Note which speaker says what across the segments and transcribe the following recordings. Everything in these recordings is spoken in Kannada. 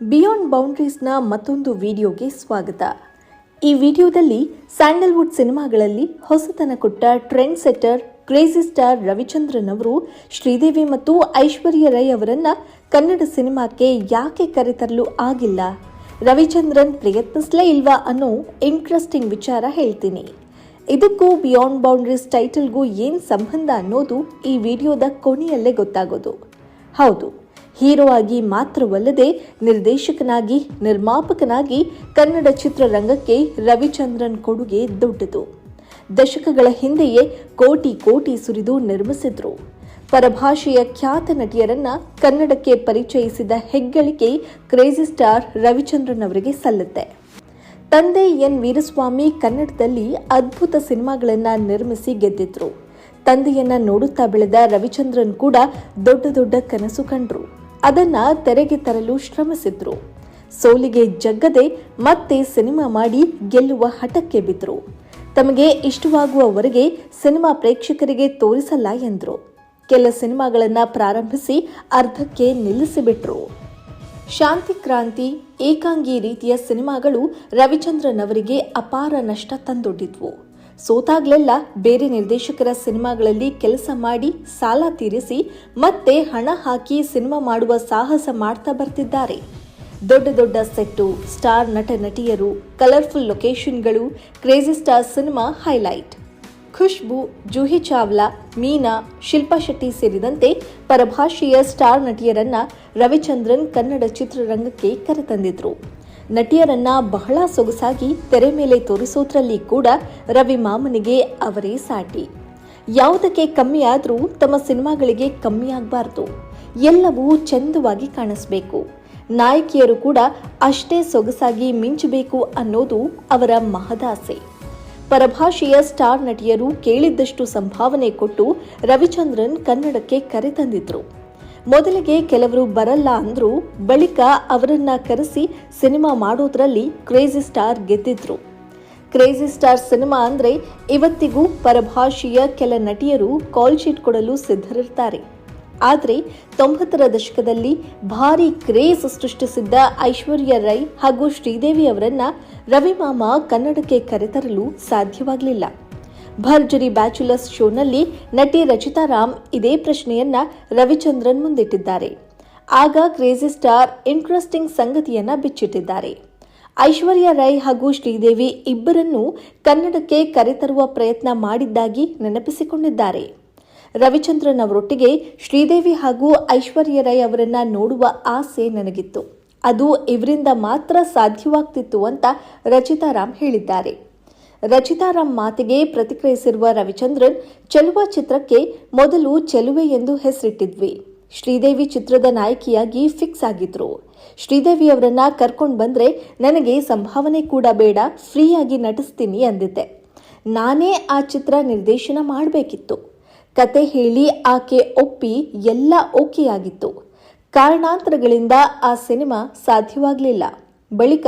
Speaker 1: ಬಿಯಾಂಡ್ ಬೌಂಡ್ರೀಸ್ನ ಮತ್ತೊಂದು ವಿಡಿಯೋಗೆ ಸ್ವಾಗತ. ಈ ವಿಡಿಯೋದಲ್ಲಿ ಸ್ಯಾಂಡಲ್ವುಡ್ ಸಿನಿಮಾಗಳಲ್ಲಿ ಹೊಸತನ ಕೊಟ್ಟ trend setter crazy star Ravichandran ಅವರು ಶ್ರೀದೇವಿ ಮತ್ತು ಐಶ್ವರ್ಯ ರೈ ಅವರನ್ನು ಕನ್ನಡ ಸಿನಿಮಾಕ್ಕೆ ಯಾಕೆ ಕರೆತರಲು ಆಗಿಲ್ಲ? ರವಿಚಂದ್ರನ್ ಪ್ರಯತ್ನಿಸಲೇ ಇಲ್ವಾ ಅನ್ನೋ ಇಂಟ್ರೆಸ್ಟಿಂಗ್ ವಿಚಾರ ಹೇಳ್ತೀನಿ. ಇದಕ್ಕೂ ಬಿಯಾಂಡ್ ಬೌಂಡ್ರೀಸ್ ಟೈಟಲ್ಗೂ ಏನು ಸಂಬಂಧ ಅನ್ನೋದು ಈ ವಿಡಿಯೋದ ಕೊನೆಯಲ್ಲೇ ಗೊತ್ತಾಗೋದು. ಹೌದು ಹೀರೋ ಆಗಿ ಮಾತ್ರವಲ್ಲದೆ ನಿರ್ದೇಶಕನಾಗಿ, ನಿರ್ಮಾಪಕನಾಗಿ ಕನ್ನಡ ಚಿತ್ರರಂಗಕ್ಕೆ ರವಿಚಂದ್ರನ್ ಕೊಡುಗೆ ದೊಡ್ಡದು. ದಶಕಗಳ ಹಿಂದೆಯೇ ಕೋಟಿ ಕೋಟಿ ಸುರಿದು ನಿರ್ಮಿಸಿದ್ರು. ಪರಭಾಷೆಯ ಖ್ಯಾತ ನಟಿಯರನ್ನ ಕನ್ನಡಕ್ಕೆ ಪರಿಚಯಿಸಿದ ಹೆಗ್ಗಳಿಕೆ ಕ್ರೇಜಿ ಸ್ಟಾರ್ ರವಿಚಂದ್ರನ್ ಅವರಿಗೆ ಸಲ್ಲುತ್ತೆ. ತಂದೆ ಎನ್. ವೀರಸ್ವಾಮಿ ಕನ್ನಡದಲ್ಲಿ ಅದ್ಭುತ ಸಿನಿಮಾಗಳನ್ನ ನಿರ್ಮಿಸಿ ಗೆದ್ದಿದ್ರು. ತಂದೆಯನ್ನ ನೋಡುತ್ತಾ ಬೆಳೆದ ರವಿಚಂದ್ರನ್ ಕೂಡ ದೊಡ್ಡ ದೊಡ್ಡ ಕನಸು ಕಂಡ್ರು. ಅದನ್ನ ತೆರೆಗೆ ತರಲು ಶ್ರಮಿಸಿದ್ರು. ಸೋಲಿಗೆ ಜಗ್ಗದೆ ಮತ್ತೆ ಸಿನಿಮಾ ಮಾಡಿ ಗೆಲ್ಲುವ ಹಠಕ್ಕೆ ಬಿದ್ದರು ತಮಗೆ ಇಷ್ಟವಾಗುವವರೆಗೆ ಸಿನಿಮಾ ಪ್ರೇಕ್ಷಕರಿಗೆ ತೋರಿಸಲ್ಲ ಎಂದರು. ಕೆಲ ಸಿನಿಮಾಗಳನ್ನು ಪ್ರಾರಂಭಿಸಿ ಅರ್ಧಕ್ಕೆ ನಿಲ್ಲಿಸಿಬಿಟ್ರು. ಶಾಂತಿ ಕ್ರಾಂತಿ, ಏಕಾಂಗಿ ರೀತಿಯ ಸಿನಿಮಾಗಳು ರವಿಚಂದ್ರನ್ ಅವರಿಗೆ ಅಪಾರ ನಷ್ಟ ತಂದೊಡ್ಡಿದ್ವು. ಸೋತಾಗ್ಲೆಲ್ಲ ಬೇರೆ ನಿರ್ದೇಶಕರ ಸಿನಿಮಾಗಳಲ್ಲಿ ಕೆಲಸ ಮಾಡಿ ಸಾಲ ತೀರಿಸಿ ಮತ್ತೆ ಹಣ ಹಾಕಿ ಸಿನಿಮಾ ಮಾಡುವ ಸಾಹಸ ಮಾಡ್ತಾ ಬರ್ತಿದ್ದಾರೆ. ದೊಡ್ಡ ದೊಡ್ಡ ಸೆಟ್ಟು, ಸ್ಟಾರ್ ನಟ ನಟಿಯರು, colourful ಲೊಕೇಶನ್ಗಳು, crazy star cinema highlight. Khushbu, Juhi Chawla, Meena, Shilpa Shetty ಸೇರಿದಂತೆ ಪರಭಾಷೆಯ ಸ್ಟಾರ್ ನಟಿಯರನ್ನ ರವಿಚಂದ್ರನ್ ಕನ್ನಡ ಚಿತ್ರರಂಗಕ್ಕೆ ಕರೆತಂದಿದ್ರು. ನಟಿಯರನ್ನ ಬಹಳ ಸೊಗಸಾಗಿ ತೆರೆ ಮೇಲೆ ತೋರಿಸೋದ್ರಲ್ಲಿ ಕೂಡ ರವಿ ಮಾಮನಿಗೆ ಅವರೇ ಸಾಟಿ. ಯಾವುದಕ್ಕೆ ಕಮ್ಮಿ ಆದರೂ ತಮ್ಮ ಸಿನಿಮಾಗಳಿಗೆ ಕಮ್ಮಿ ಆಗಬಾರ್ದು. ಎಲ್ಲವೂ ಚೆಂದವಾಗಿ ಕಾಣಿಸ್ಬೇಕು. ನಾಯಕಿಯರು ಕೂಡ ಅಷ್ಟೇ ಸೊಗಸಾಗಿ ಮಿಂಚಬೇಕು ಅನ್ನೋದು ಅವರ ಮಹದಾಸೆ. ಪರಭಾಷೆಯ ಸ್ಟಾರ್ ನಟಿಯರು ಕೇಳಿದ್ದಷ್ಟು ಸಂಭಾವನೆ ಕೊಟ್ಟು ರವಿಚಂದ್ರನ್ ಕನ್ನಡಕ್ಕೆ ಕರೆತಂದಿದ್ರು. ಮೊದಲಿಗೆ ಕೆಲವರು ಬರಲ್ಲ ಅಂದ್ರು ಬಳಿಕ ಅವರನ್ನ ಕರೆಸಿ ಸಿನಿಮಾ ಮಾಡೋದ್ರಲ್ಲಿ ಕ್ರೇಜಿ ಸ್ಟಾರ್ ಗೆದ್ದಿದ್ರು. ಕ್ರೇಜಿ ಸ್ಟಾರ್ ಸಿನಿಮಾ ಅಂದ್ರೆ ಇವತ್ತಿಗೂ ಪರಭಾಷೆಯ ಕೆಲ ನಟಿಯರು ಕಾಲ್ ಶೀಟ್ ಕೊಡಲು ಸಿದ್ಧರಿರ್ತಾರೆ. ಆದರೆ ತೊಂಬತ್ತರ ದಶಕದಲ್ಲಿ ಭಾರಿ ಕ್ರೇಜ್ ಸೃಷ್ಟಿಸಿದ್ದ ಐಶ್ವರ್ಯ ರೈ ಹಾಗೂ ಶ್ರೀದೇವಿ ಅವರನ್ನ ರವಿಮಾಮ ಕನ್ನಡಕ್ಕೆ ಕರೆತರಲು ಸಾಧ್ಯವಾಗಲಿಲ್ಲ. ಭರ್ಜರಿ ಬ್ಯಾಚುಲರ್ಸ್ ಶೋನಲ್ಲಿ ನಟಿ ರಚಿತಾ ರಾಮ್ ಇದೇ ಪ್ರಶ್ನೆಯನ್ನ ರವಿಚಂದ್ರನ್ ಮುಂದಿಟ್ಟಿದ್ದಾರೆ. ಆಗ ಕ್ರೇಜಿ ಸ್ಟಾರ್ ಇಂಟ್ರೆಸ್ಟಿಂಗ್ ಸಂಗತಿಯನ್ನ ಬಿಚ್ಚಿಟ್ಟಿದ್ದಾರೆ. ಐಶ್ವರ್ಯ ರೈ ಹಾಗೂ ಶ್ರೀದೇವಿ ಇಬ್ಬರನ್ನು ಕನ್ನಡಕ್ಕೆ ಕರೆತರುವ ಪ್ರಯತ್ನ ಮಾಡಿದ್ದಾಗಿ ನೆನಪಿಸಿಕೊಂಡಿದ್ದಾರೆ. ರವಿಚಂದ್ರನ್ ಅವರೊಟ್ಟಿಗೆ ಶ್ರೀದೇವಿ ಹಾಗೂ ಐಶ್ವರ್ಯ ರೈ ಅವರನ್ನ ನೋಡುವ ಆಸೆ ನನಗಿತ್ತು. ಅದು ಇವರಿಂದ ಮಾತ್ರ ಸಾಧ್ಯವಾಗ್ತಿತ್ತು ಅಂತ ರಚಿತಾರಾಮ್ ಹೇಳಿದ್ದಾರೆ. ರಚಿತಾರಾಮ್ ಮಾತಿಗೆ ಪ್ರತಿಕ್ರಿಯಿಸಿರುವ ರವಿಚಂದ್ರನ್, ಚೆಲುವ ಚಿತ್ರಕ್ಕೆ ಮೊದಲು ಚೆಲುವೆ ಎಂದು ಹೆಸರಿಟ್ಟಿದ್ವಿ. ಶ್ರೀದೇವಿ ಚಿತ್ರದ ನಾಯಕಿಯಾಗಿ ಫಿಕ್ಸ್ ಆಗಿದ್ರು. ಶ್ರೀದೇವಿ ಅವರನ್ನ ಕರ್ಕೊಂಡು ಬಂದ್ರೆ ನನಗೆ ಸಂಭಾವನೆ ಕೂಡ ಬೇಡ, ಫ್ರೀಯಾಗಿ ನಟಿಸ್ತೀನಿ ಅಂದಿದ್ದೆ. ನಾನೇ ಆ ಚಿತ್ರ ನಿರ್ದೇಶನ ಮಾಡಬೇಕಿತ್ತು. ಕತೆ ಹೇಳಿ ಆಕೆ ಒಪ್ಪಿ ಎಲ್ಲ ಓಕೆ ಆಗಿತ್ತು ಕಾರಣಾಂತರಗಳಿಂದ ಆ ಸಿನಿಮಾ ಸಾಧ್ಯವಾಗಲಿಲ್ಲ. ಬಳಿಕ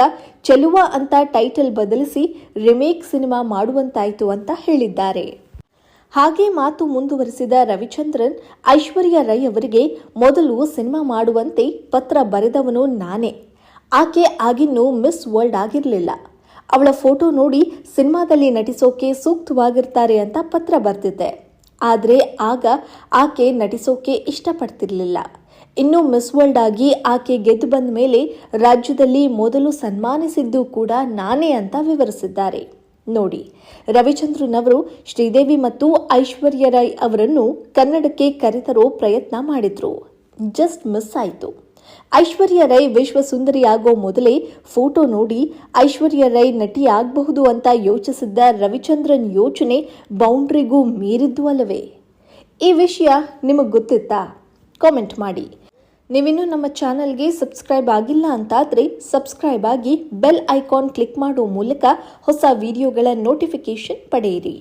Speaker 1: ಚೆಲುವ ಅಂತ ಟೈಟಲ್ ಬದಲಿಸಿ ರಿಮೇಕ್ ಸಿನಿಮಾ ಮಾಡುವಂತಾಯಿತು ಅಂತ ಹೇಳಿದ್ದಾರೆ. ಹಾಗೆ ಮಾತು ಮುಂದುವರಿಸಿದ ರವಿಚಂದ್ರನ್, ಐಶ್ವರ್ಯ ರೈ ಅವರಿಗೆ ಮೊದಲು ಸಿನಿಮಾ ಮಾಡುವಂತೆ ಪತ್ರ ಬರೆದವನು ನಾನೇ. ಆಕೆ ಆಗಿನ್ನೂ ಮಿಸ್ ವರ್ಲ್ಡ್ ಆಗಿರಲಿಲ್ಲ. ಅವಳ ಫೋಟೋ ನೋಡಿ ಸಿನಿಮಾದಲ್ಲಿ ನಟಿಸೋಕೆ ಸೂಕ್ತವಾಗಿರ್ತಾರೆ ಅಂತ ಪತ್ರ ಬರೆದಿದ್ದೆ ಆದರೆ ಆಗ ಆಕೆ ನಟಿಸೋಕೆ ಇಷ್ಟಪಡ್ತಿರ್ಲಿಲ್ಲ. ಇನ್ನು ಮಿಸ್ ವರ್ಲ್ಡ್ ಆಗಿ ಆಕೆ ಗೆದ್ದು ಬಂದ ಮೇಲೆ ರಾಜ್ಯದಲ್ಲಿ ಮೊದಲು ಸನ್ಮಾನಿಸಿದ್ದು ಕೂಡ ನಾನೇ ಅಂತ ವಿವರಿಸಿದ್ದಾರೆ. ನೋಡಿ ರವಿಚಂದ್ರನ್ ಅವರು ಶ್ರೀದೇವಿ ಮತ್ತು ಐಶ್ವರ್ಯ ರೈ ಅವರನ್ನು ಕನ್ನಡಕ್ಕೆ ಕರೆತರೋ ಪ್ರಯತ್ನ ಮಾಡಿದ್ರು. ಜಸ್ಟ್ ಮಿಸ್ ಆಯಿತು. ಐಶ್ವರ್ಯ ರೈ ವಿಶ್ವ ಸುಂದರಿ ಆಗೋ ಮೊದಲೇ ಫೋಟೋ ನೋಡಿ ಐಶ್ವರ್ಯ ರೈ ನಟಿ ಆಗಬಹುದು ಅಂತ ಯೋಚಿಸಿದ್ದ ರವಿಚಂದ್ರನ್ ಯೋಚನೆ ಬೌಂಡ್ರಿಗೂ ಮೀರಿದ್ದು ಅಲ್ಲವೇ? ಈ ವಿಷಯ ನಿಮಗೆ ಗೊತ್ತಿತ್ತಾ? ಕಾಮೆಂಟ್ ಮಾಡಿ. ನೀವಿನ್ನೂ ನಮ್ಮ ಚಾನಲ್ಗೆ ಸಬ್ಸ್ಕ್ರೈಬ್ ಆಗಿಲ್ಲ ಅಂತಾದರೆ ಸಬ್ಸ್ಕ್ರೈಬ್ ಆಗಿ ಬೆಲ್ ಐಕಾನ್ ಕ್ಲಿಕ್ ಮಾಡೋ ಮೂಲಕ ಹೊಸ ವಿಡಿಯೋಗಳ ನೋಟಿಫಿಕೇಶನ್ ಪಡೆಯಿರಿ.